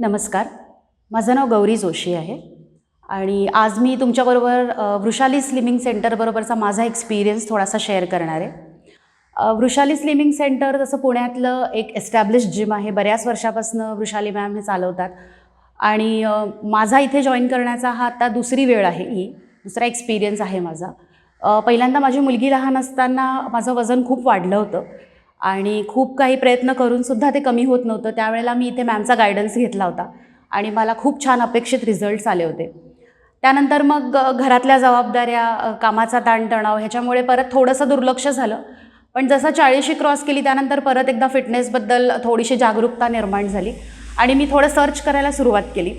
नमस्कार. माझं नाव गौरी जोशी आहे. आणि आज मी तुमच्याबरोबर वृषाली स्लिमिंग सेंटरबरोबरचा माझा एक्सपिरियन्स थोडासा शेअर करणार आहे. वृषाली स्लिमिंग सेंटर जसं पुण्यातलं एक एस्टॅब्लिश जिम आहे. बऱ्याच वर्षापासून वृषाली मॅम हे चालवतात. आणि माझा इथे जॉईन करण्याचा हा आता दुसरी वेळ आहे ही. दुसरा एक्सपिरियन्स आहे माझा. पहिल्यांदा माझी मुलगी लहान असताना माझं वजन खूप वाढलं होतं. आणि खूप काही प्रयत्न करूनसुद्धा ते कमी होत नव्हतं. त्यावेळेला मी इथे मॅमचा गायडन्स घेतला होता आणि मला खूप छान अपेक्षित रिझल्ट्स आले होते. त्यानंतर मग घरातल्या जबाबदाऱ्या कामाचा ताणतणाव ह्याच्यामुळे परत थोडंसं दुर्लक्ष झालं. पण जसं चाळीशी क्रॉस केली त्यानंतर परत एकदा फिटनेसबद्दल थोडीशी जागरूकता निर्माण झाली आणि मी थोडं सर्च करायला सुरुवात केली.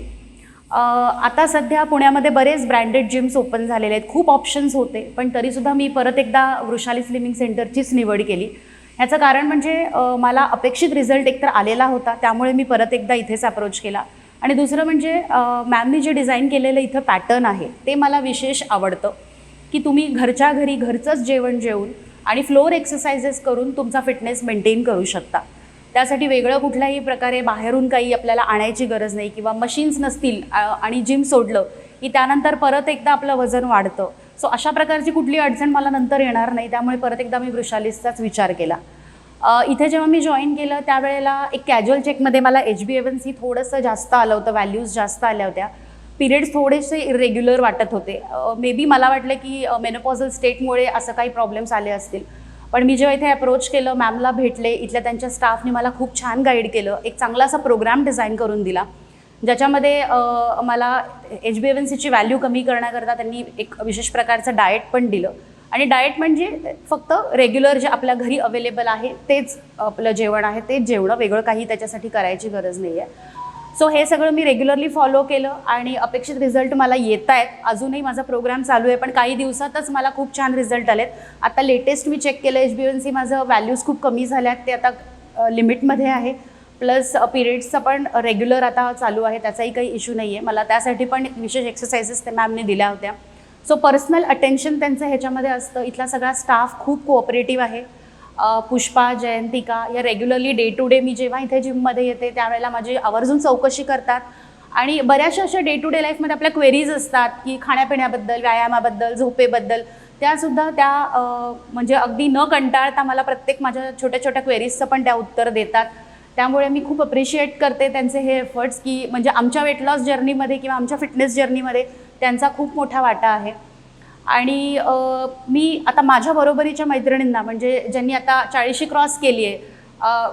आता सध्या पुण्यामध्ये बरेच ब्रँडेड जिम्स ओपन झालेले आहेत. खूप ऑप्शन्स होते पण तरीसुद्धा मी परत एकदा वृषाली स्लिमिंग सेंटरचीच निवड केली. ह्याचं कारण म्हणजे मला अपेक्षित रिझल्ट एकतर आलेला होता त्यामुळे मी परत एकदा इथेच अप्रोच केला. आणि दुसरं म्हणजे मॅमनी जे डिझाईन केलेलं इथं पॅटर्न आहे ते मला विशेष आवडतं. की तुम्ही घरच्या घरी घरचंच जेवण जेवून आणि फ्लोअर एक्सरसाइजेस करून तुमचा फिटनेस मेंटेन करू शकता. त्यासाठी वेगळं कुठल्याही प्रकारे बाहेरून काही आपल्याला आणायची गरज नाही किंवा मशीन्स नसतील आणि जिम सोडलं की त्यानंतर परत एकदा आपलं वजन वाढतं. सो अशा प्रकारची कुठली अडचण मला नंतर येणार नाही. त्यामुळे परत एकदा मी वृषालीसचाच विचार केला. इथे जेव्हा मी जॉईन केलं त्यावेळेला एक कॅज्युअल चेकमध्ये मला एच बी एवन सी थोडंसं जास्त आलं होतं. व्हॅल्यूज जास्त आल्या होत्या. पिरियड्स थोडेसे इरेग्युलर वाटत होते. मे बी मला वाटलं की मेनोपॉझल स्टेटमुळे असं काही प्रॉब्लेम्स आले असतील. पण मी जेव्हा इथे अप्रोच केलं मॅमला भेटले इथल्या त्यांच्या स्टाफने मला खूप छान गाईड केलं एक चांगला असा प्रोग्राम डिझाईन करून दिला. ज्याच्यामध्ये मला एच बी एवन सीची व्हॅल्यू कमी करण्याकरता त्यांनी एक विशेष प्रकारचं डाएट पण दिलं. आणि डाएट म्हणजे फक्त रेग्युलर जे आपल्या घरी अवेलेबल आहे तेच आपलं जेवण आहे तेच जेवणं वेगळं काही त्याच्यासाठी करायची गरज नाही आहे सो हे सगळं मी रेग्युलरली फॉलो केलं आणि अपेक्षित रिझल्ट मला येत आहेत अजूनही माझा प्रोग्राम चालू आहे पण काही दिवसातच मला खूप छान रिझल्ट आलेत. आता लेटेस्ट मी चेक केलं एच बी एन सी माझं व्हॅल्यूज खूप कमी झाल्या आहेत ते आता लिमिटमध्ये आहे. प्लस पिरियड्सचं पण रेग्युलर आता चालू आहे त्याचाही काही इश्यू नाही आहे मला त्यासाठी पण विशेष एक्सरसाइजेस त्या मॅमने दिल्या होत्या. सो पर्सनल अटेन्शन त्यांचं ह्याच्यामध्ये असतं. इथला सगळा स्टाफ खूप कोऑपरेटिव्ह आहे. पुष्पा जयंतिका या रेग्युलरली डे टू डे मी जेव्हा इथे जिममध्ये येते त्यावेळेला माझी आवर्जून चौकशी करतात. आणि बऱ्याचशा अशा डे टू डे लाईफमध्ये आपल्या क्वेरीज असतात की खाण्यापिण्याबद्दल व्यायामाबद्दल झोपेबद्दल. त्यासुद्धा त्या म्हणजे अगदी न कंटाळता मला प्रत्येक माझ्या छोट्या छोट्या क्वेरीजचं पण त्या उत्तर देतात. त्यामुळे मी खूप अप्रिशिएट करते त्यांचे हे एफर्ट्स की म्हणजे आमच्या वेट लॉस जर्नीमध्ये किंवा आमच्या फिटनेस जर्नीमध्ये त्यांचा खूप मोठा वाटा आहे. आणि मी आता माझ्या बरोबरीच्या मैत्रिणींना म्हणजे ज्यांनी आता चाळीशी क्रॉस केली आहे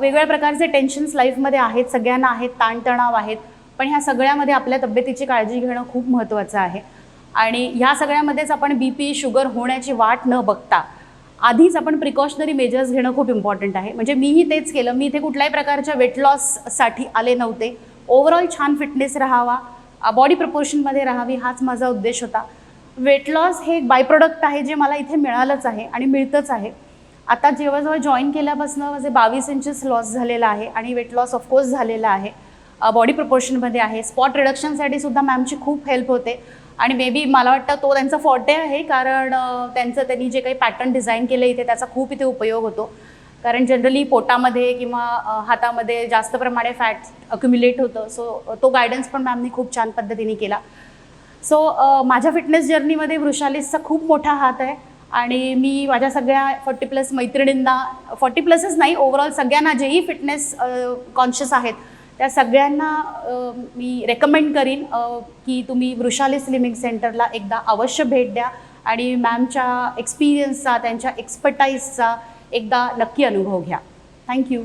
वेगवेगळ्या प्रकारचे टेन्शन्स लाईफमध्ये आहेत सगळ्यांना आहेत ताणतणाव आहेत पण ह्या सगळ्यामध्ये आपल्या तब्येतीची काळजी घेणं खूप महत्त्वाचं आहे. आणि ह्या सगळ्यामध्येच आपण बी पी शुगर होण्याची वाट न बघता आधीच आपण प्रिकॉशनरी मेजर्स घेणं खूप इम्पॉर्टंट आहे. म्हणजे मीही तेच केलं. मी इथे कुठल्याही प्रकारच्या वेट लॉससाठी आले नव्हते. ओव्हरऑल छान फिटनेस राहावा. बॉडी प्रपोर्शनमध्ये राहावी हाच माझा उद्देश होता. वेट लॉस हे एक बाय प्रोडक्ट आहे जे मला इथे मिळालंच आहे आणि मिळतंच आहे. आता जेव्हा जेव्हा जॉईन केल्यापासून माझे बावीस इंचेस लॉस झालेला आहे आणि वेट लॉस ऑफकोर्स झालेला आहे. बॉडी प्रपोर्शनमध्ये आहे. स्पॉट रिडक्शनसाठी सुद्धा मॅमची खूप हेल्प होते. आणि मे बी मला वाटतं तो त्यांचा फॉटे आहे कारण त्यांचं त्यांनी जे काही पॅटर्न डिझाईन केलं इथे त्याचा खूप इथे उपयोग होतो. कारण जनरली पोटामध्ये किंवा हातामध्ये जास्त प्रमाणे फॅट अक्युम्युलेट होतं. सो तो गायडन्स पण मॅमनी खूप छान पद्धतीने केला. सो माझ्या फिटनेस जर्नीमध्ये वृषालीसचा खूप मोठा हात आहे. आणि मी माझ्या सगळ्या फोर्टी प्लस मैत्रिणींना फोर्टी प्लसच नाही ओव्हरऑल सगळ्यांना जेही फिटनेस कॉन्शियस आहेत त्या सगळ्यांना मी रेकमेंड करीन की तुम्ही वृषाली स्लिमिंग सेंटरला एकदा अवश्य भेट द्या आणि मॅमच्या एक्सपिरियन्सचा त्यांच्या एक्सपर्टाईजचा एकदा नक्की अनुभव घ्या. थँक्यू